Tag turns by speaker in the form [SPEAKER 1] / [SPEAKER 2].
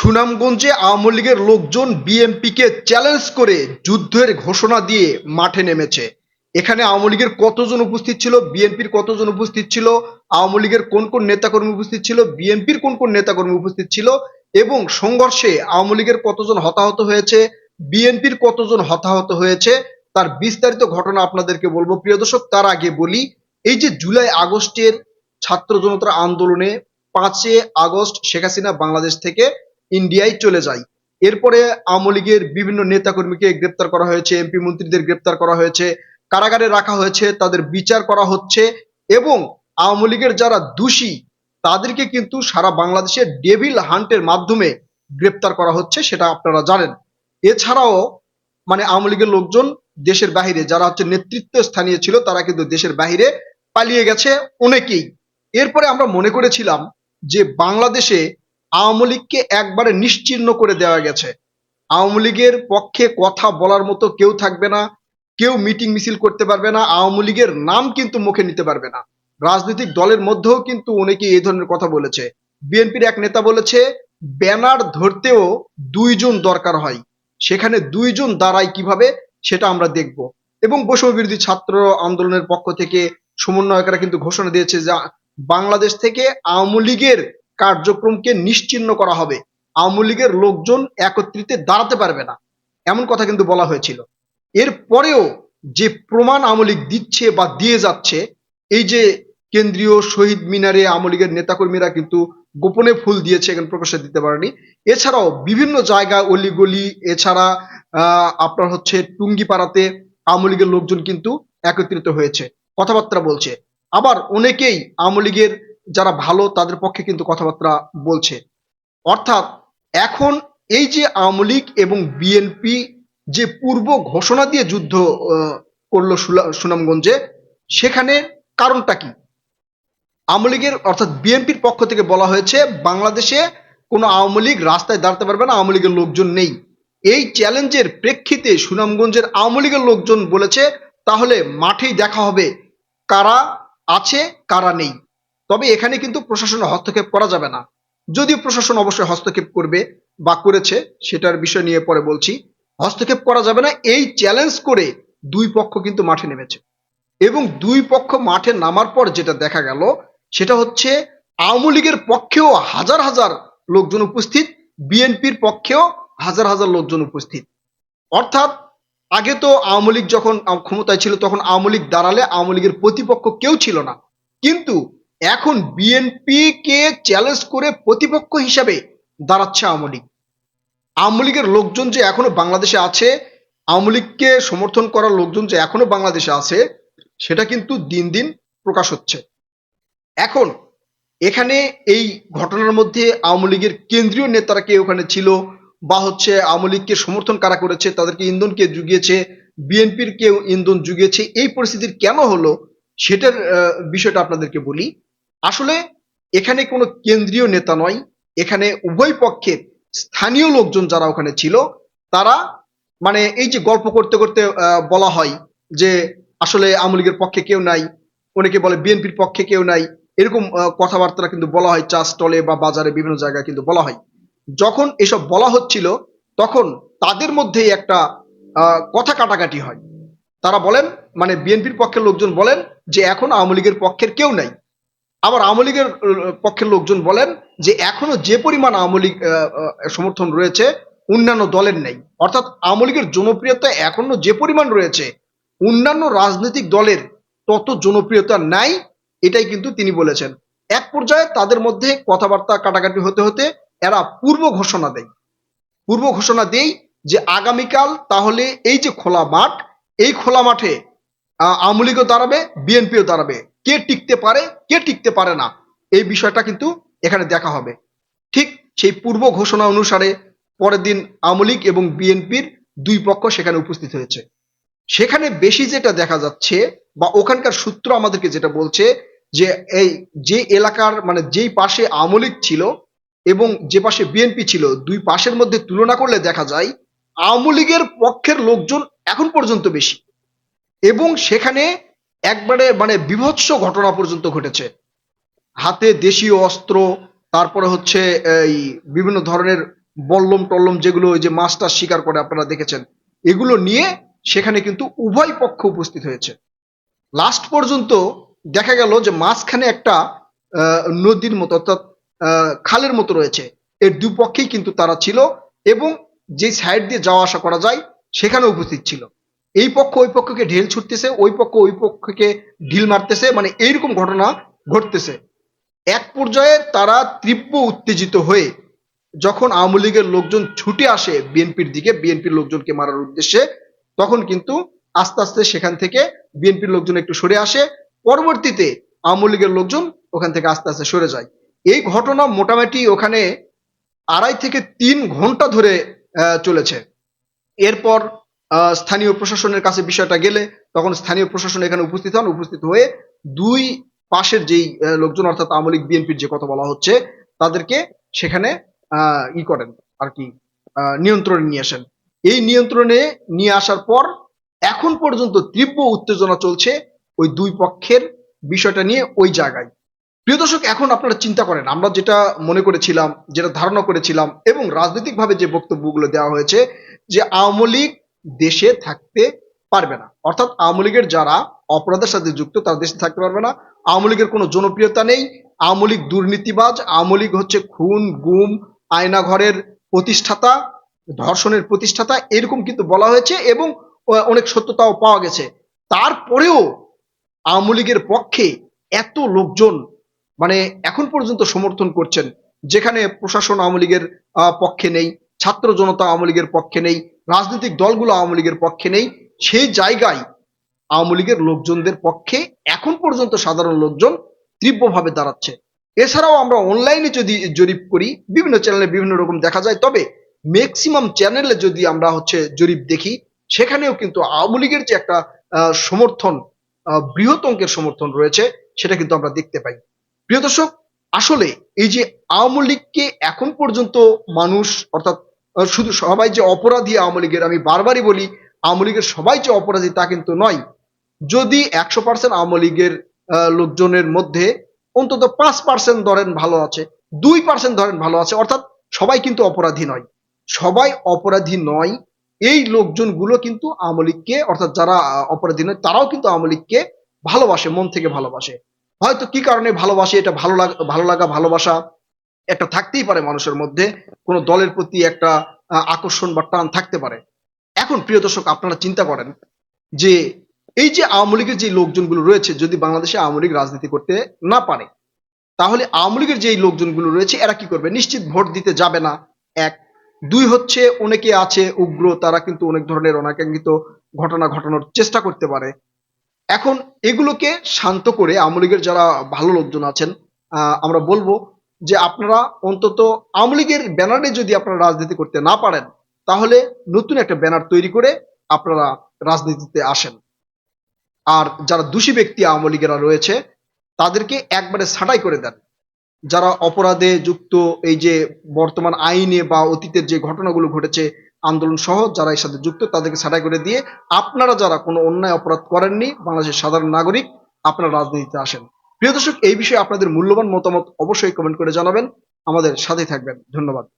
[SPEAKER 1] সুনামগঞ্জে আওয়ামী লীগের লোকজন বিএনপিকে চ্যালেঞ্জ করে যুদ্ধের ঘোষণা দিয়ে মাঠে নেমেছে। এখানে আওয়ামী লীগের কতজন উপস্থিত ছিল? বিএনপির কতজন উপস্থিত ছিল? আওয়ামী লীগের কোন কোন নেতাকর্মী উপস্থিত ছিল? বিএনপির কোন কোন নেতাকর্মী উপস্থিত ছিল? এবং সংঘর্ষে আওয়ামী লীগের কতজন হতাহত হয়েছে? বিএনপির কতজন হতাহত হয়েছে? তার বিস্তারিত ঘটনা আপনাদেরকে বলব। প্রিয় দর্শক, তার আগে বলি, এই যে জুলাই আগস্টের ছাত্র জনতার আন্দোলনে পাঁচে আগস্ট শেখ হাসিনা বাংলাদেশ থেকে ইন্ডিয়ায় চলে যায়। এরপরে আওয়ামী লীগের বিভিন্ন নেতাকর্মীকে গ্রেপ্তার করা হয়েছে, এমপি মন্ত্রীদের গ্রেপ্তার করা হয়েছে, কারাগারে রাখা হয়েছে, তাদের বিচার করা হচ্ছে এবং আওয়ামী লীগের যারা দোষী, তাদেরকে কিন্তু সারা বাংলাদেশে ডেভিল হান্টের মাধ্যমে গ্রেপ্তার করা হচ্ছে সেটা আপনারা জানেন। এছাড়াও মানে আওয়ামী লীগের লোকজন দেশের বাহিরে, যারা হচ্ছে নেতৃত্ব স্থানীয় ছিল, তারা কিন্তু দেশের বাহিরে পালিয়ে গেছে অনেকেই। এরপরে আমরা মনে করেছিলাম যে বাংলাদেশে আওয়ামী লীগকে একবারে নিশ্চিহ্ন করে দেওয়া গেছে। আওয়ামী লীগের পক্ষে কথা বলার মতো কেউ থাকবে না, কেউ মিটিং মিছিল করতে পারবে না, আওয়ামী লীগের নাম কিন্তু মুখে নিতে পারবে না। রাজনৈতিক দলের মধ্যেও কিন্তু অনেকে এই ধরনের কথা বলেছে। বিএনপির এক নেতা বলেছে, ব্যানার ধরতেও দুইজন দরকার হয়। সেখানে দুইজন দাঁড়ায় কীভাবে, সেটা আমরা দেখব। এবং বৈষম্য বিরোধী ছাত্র আন্দোলনের পক্ষ থেকে সমন্বয়করা কিন্তু ঘোষণা দিয়েছে যে, বাংলাদেশ থেকে আওয়ামী লীগের কার্যক্রমকে নিশ্চিহ্ন করা হবে। আওয়ামী লীগের লোকজন একত্রিতে দাঁড়াতে পারবে না, এমন কথা কিন্তু বলা হয়েছিল। এরপরেও যে প্রমাণ আওয়ামী লীগ দিচ্ছে বা দিয়ে যাচ্ছে, এই যে কেন্দ্রীয় শহীদ মিনারে আওয়ামী লীগের নেতাকর্মীরা কিন্তু গোপনে ফুল দিয়েছে, এখানে প্রকাশ্যে দিতে পারেনি। এছাড়াও বিভিন্ন জায়গা অলিগলি, এছাড়া আপনার হচ্ছে টুঙ্গিপাড়াতে আওয়ামী লীগের লোকজন কিন্তু একত্রিত হয়েছে। কথাবার্তা বলছে। আবার অনেকেই আওয়ামী লীগের যারা ভালো তাদের পক্ষে কিন্তু কথাবার্তা বলছে। অর্থাৎ এখন এই যে আওয়ামী লীগ এবং বিএনপি যে পূর্ব ঘোষণা দিয়ে যুদ্ধ করল সুনামগঞ্জে, সেখানে কারণটা কি? আওয়ামী লীগের, অর্থাৎ বিএনপির পক্ষ থেকে বলা হয়েছে, বাংলাদেশে কোনো আওয়ামী লীগ রাস্তায় দাঁড়াতে পারবে না, আওয়ামী লীগের লোকজন নেই। এই চ্যালেঞ্জের প্রেক্ষিতে সুনামগঞ্জের আওয়ামী লীগের লোকজন বলেছে, তাহলে মাঠেই দেখা হবে কারা আছে, কারা নেই। তবে এখানে কিন্তু প্রশাসনের হস্তক্ষেপ করা যাবে না। যদিও প্রশাসন অবশ্যই হস্তক্ষেপ করবে বা করেছে, সেটার বিষয় নিয়ে পরে বলছি। হস্তক্ষেপ করা যাবে না, এই চ্যালেঞ্জ করে দুই পক্ষ কিন্তু মাঠে নেমেছে। এবং দুই পক্ষ মাঠে নামার পর যেটা দেখা গেল, সেটা হচ্ছে আওয়ামী লীগের পক্ষেও হাজার হাজার লোকজন উপস্থিত, বিএনপির পক্ষেও হাজার হাজার লোকজন উপস্থিত। অর্থাৎ আগে তো আওয়ামী লীগ যখন ক্ষমতায় ছিল, তখন আওয়ামী লীগ দাঁড়ালে আওয়ামী লীগের প্রতিপক্ষ কেউ ছিল না। কিন্তু এখন বিএনপি কে চ্যালেঞ্জ করে প্রতিপক্ষ হিসাবে দাঁড়াচ্ছে আওয়ামী লীগ। আওয়ামী লীগের লোকজন যে এখনও বাংলাদেশে আছে, আওয়ামী লীগকে সমর্থন করার লোকজন যে এখনও বাংলাদেশে আছে, সেটা কিন্তু দিন দিন প্রকাশ হচ্ছে। এখন এখানে এই ঘটনার মধ্যে আওয়ামী লীগের কেন্দ্রীয় নেতারা কে ওখানে ছিল বা হচ্ছে আওয়ামী লীগকে সমর্থন কারা করেছে, তাদেরকে ইন্ধন কে জুগিয়েছে বিএনপির কেউ ইন্ধন জুগিয়েছে, এই পরিস্থিতির কেন হলো, সেটার বিষয়টা আপনাদেরকে বলি। আসলে এখানে কোনো কেন্দ্রীয় নেতা নয়, এখানে উভয় পক্ষের স্থানীয় লোকজন যারা ওখানে ছিল, তারা মানে এই যে গল্প করতে করতে বলা হয় যে আসলে আওয়ামী লীগের পক্ষে কেউ নাই, অনেকে বলে বিএনপির পক্ষে কেউ নাই, এরকম কথাবার্তা কিন্তু বলা হয় চা স্টলে বা বাজারে বিভিন্ন জায়গায় কিন্তু বলা হয়। যখন এসব বলা হচ্ছিল, তখন তাদের মধ্যেই একটা কথা কাটাকাটি হয়। তারা বলেন মানে বিএনপির পক্ষের লোকজন বলেন যে এখন আওয়ামী লীগের পক্ষের কেউ নাই। আবার আওয়ামী লীগের পক্ষের লোকজন বলেন যে এখনও যে পরিমাণ আওয়ামী লীগ সমর্থন রয়েছে, অন্যান্য দলের নেই। অর্থাৎ আওয়ামী লীগের জনপ্রিয়তা এখনও যে পরিমাণ রয়েছে, অন্যান্য রাজনৈতিক দলের তত জনপ্রিয়তা নাই, এটাই কিন্তু তিনি বলেছেন। এক পর্যায়ে তাদের মধ্যে কথাবার্তা কাটাকাটি হতে হতে এরা পূর্ব ঘোষণা দেয়। পূর্ব ঘোষণা দেই যে আগামীকাল তাহলে এই যে খোলা মাঠ, এই খোলা মাঠে আওয়ামী লীগও দাঁড়াবে, বিএনপিও দাঁড়াবে। কে টিকতে পারে, কে টিকতে পারে না, এই বিষয়টা কিন্তু এখানে দেখা হবে। ঠিক সেই পূর্ব ঘোষণা অনুসারে পরের দিন আওয়ামী লীগ এবং বিএনপির দুই পক্ষ সেখানে উপস্থিত হয়েছে। সেখানে বেশি যেটা দেখা যাচ্ছে বা ওখানকার সূত্র আমাদেরকে যেটা বলছে যে এই যে এলাকার মানে যেই পাশে আওয়ামী লীগ ছিল এবং যে পাশে বিএনপি ছিল, দুই পাশের মধ্যে তুলনা করলে দেখা যায় আওয়ামী লীগের পক্ষের লোকজন এখন পর্যন্ত বেশি। এবং সেখানে একবারে মানে বিভৎস ঘটনা পর্যন্ত ঘটেছে। হাতে দেশীয় অস্ত্র, তারপরে হচ্ছে, এই বিভিন্ন ধরনের বল্লম টল্লম যেগুলো ওই যে মাছটা শিকার করে আপনারা দেখেছেন, এগুলো নিয়ে সেখানে কিন্তু উভয় পক্ষ উপস্থিত হয়েছে। লাস্ট পর্যন্ত দেখা গেল যে মাঝখানে একটা নদীর মতো অর্থাৎ খালের মতো রয়েছে। এর দুপক্ষেই কিন্তু তারা ছিল এবং যে সাইড দিয়ে যাওয়া আসা করা যায়, সেখানে উপস্থিত ছিল। এই পক্ষ ওই পক্ষকে ঢেল ছুটতেছে, ওই পক্ষ ওই পক্ষকে ঢিল মারতেছে মানে এইরকম ঘটনা ঘটতেছে। এক পর্যায়ে তারা তীব্র উত্তেজিত হয়ে যখন আওয়ামী লীগের লোকজন ছুটে আসে বিএনপির দিকে, বিএনপির লোকজনকে মারার উদ্দেশ্যে, তখন কিন্তু আস্তে আস্তে সেখান থেকে বিএনপির লোকজন একটু সরে আসে। পরবর্তীতে আওয়ামী লীগের লোকজন ওখান থেকে আস্তে আস্তে সরে যায়। এই ঘটনা মোটামুটি ওখানে আড়াই থেকে তিন ঘণ্টা ধরে চলেছে। এরপর স্থানীয় প্রশাসনের কাছে বিষয়টা গেলে তখন স্থানীয় প্রশাসন এখানে উপস্থিত হন, উপস্থিত হয়ে দুই পাশের যেই লোকজন অর্থাৎ আওয়ামী লীগ, বিএনপির যে কথা বলা হচ্ছে, তাদেরকে সেখানে ই করেন আর কি নিয়ন্ত্রণে নিয়ে আসেন। এই নিয়ন্ত্রণে নিয়ে আসার পর এখন পর্যন্ত তীব্র উত্তেজনা চলছে ওই দুই পক্ষের বিষয়টা নিয়ে ওই জায়গায়। প্রিয় দর্শক, এখন আপনারা চিন্তা করেন, আমরা যেটা মনে করেছিলাম, যেটা ধারণা করেছিলাম এবং রাজনৈতিকভাবে যে বক্তব্যগুলো দেওয়া হয়েছে যে আওয়ামী লীগ দেশে থাকতে পারবে না। অর্থাৎ আওয়ামী লীগের যারা অপরাধের সাথে যুক্ত, তারা দেশে থাকতে পারবে না। আওয়ামী লীগের কোনো জনপ্রিয়তা নেই। আওয়ামী লীগ দুর্নীতিবাজ। আওয়ামী লীগ হচ্ছে খুন, গুম, আয়নাঘরের প্রতিষ্ঠাতা, ধর্ষণের প্রতিষ্ঠাতা, এরকম কিন্তু বলা হয়েছে এবং অনেক সত্যতাও পাওয়া গেছে। তারপরেও আওয়ামী লীগের পক্ষে এত লোকজন মানে এখন পর্যন্ত সমর্থন করছেন, যেখানে প্রশাসন আওয়ামী লীগের পক্ষে নেই, ছাত্র জনতা আওয়ামী লীগের পক্ষে নেই রাজনৈতিক দলগুলো আওয়ামী লীগের পক্ষে নেই। সেই জায়গায় আওয়ামী লীগের লোকজনদের পক্ষে এখন পর্যন্ত সাধারণ লোকজন তীব্রভাবে দাঁড়াচ্ছে। এছাড়াও আমরা অনলাইনে যদি জরিপ করি, বিভিন্ন চ্যানেলে বিভিন্ন রকম দেখা যায়, তবে ম্যাক্সিমাম চ্যানেলে যদি আমরা হচ্ছে জরিপ দেখি, সেখানেও কিন্তু আওয়ামী লীগের যে একটা সমর্থন বৃহৎ অঙ্কের সমর্থন রয়েছে, সেটা কিন্তু আমরা দেখতে পাই। প্রিয় দর্শক, আসলে এই যে আওয়ামী লীগকে এখন পর্যন্ত মানুষ, অর্থাৎ শুধু সবাই যে অপরাধী আওয়ামী লীগের, আমি বারবারই বলি, আওয়ামী লীগের সবাই যে অপরাধী তা কিন্তু নয়। যদি একশো পার্সেন্ট আওয়ামী লীগের লোকজনের মধ্যে অন্তত পাঁচ পার্সেন্ট ধরেন ভালো আছে, দুই পার্সেন্ট ধরেন ভালো আছে, অর্থাৎ সবাই কিন্তু অপরাধী নয়। সবাই অপরাধী নয়, এই লোকজনগুলো কিন্তু আওয়ামী লীগকে, অর্থাৎ যারা অপরাধী নয়, তারাও কিন্তু আওয়ামী লীগকে ভালোবাসে, মন থেকে ভালোবাসে। হয়তো কি কারণে ভালোবাসে, এটা ভালো লাগা ভালো লাগা, ভালোবাসা একটা থাকতেই পারে মানুষের মধ্যে, কোনো দলের প্রতি একটা আকর্ষণ বা টান থাকতে পারে। এখন প্রিয় দর্শক, আপনারা চিন্তা করেন যে এই যে আওয়ামী লীগের যে লোকজনগুলো রয়েছে, যদি বাংলাদেশে আওয়ামী লীগ রাজনীতি করতে না পারে, তাহলে আওয়ামী লীগের যে লোকজনগুলো রয়েছে, এরা কি করবে? নিশ্চিত ভোট দিতে যাবে না। এক। দুই হচ্ছে, অনেকে আছে উগ্র, তারা কিন্তু অনেক ধরনের অনাকাঙ্ক্ষিত ঘটনা ঘটানোর চেষ্টা করতে পারে। এখন এগুলোকে শান্ত করে, আওয়ামী লীগের যারা ভালো লোকজন আছেন আমরা বলব যে আপনারা অন্তত আওয়ামী লীগের ব্যানারে যদি আপনারা রাজনীতি করতে না পারেন, তাহলে নতুন একটা ব্যানার তৈরি করে আপনারা রাজনীতিতে আসেন। আর যারা দোষী ব্যক্তি আওয়ামী লীগেরা রয়েছে, তাদেরকে একবারে ছাঁটাই করে দেন। যারা অপরাধে যুক্ত, এই যে বর্তমান আইনে বা অতীতের যে ঘটনাগুলো ঘটেছে আন্দোলন সহ যারা এর সাথে যুক্ত, তাদেরকে ছাঁটাই করে দিয়ে আপনারা যারা কোনো অন্যায় অপরাধ করেননি, বাংলাদেশের সাধারণ নাগরিক, আপনারা রাজনীতিতে আসেন। প্রিয় দর্শক, এই বিষয়ে আপনাদের মূল্যবান মতামত অবশ্যই কমেন্ট করে জানাবেন। আমাদের সাথে থাকবেন। ধন্যবাদ।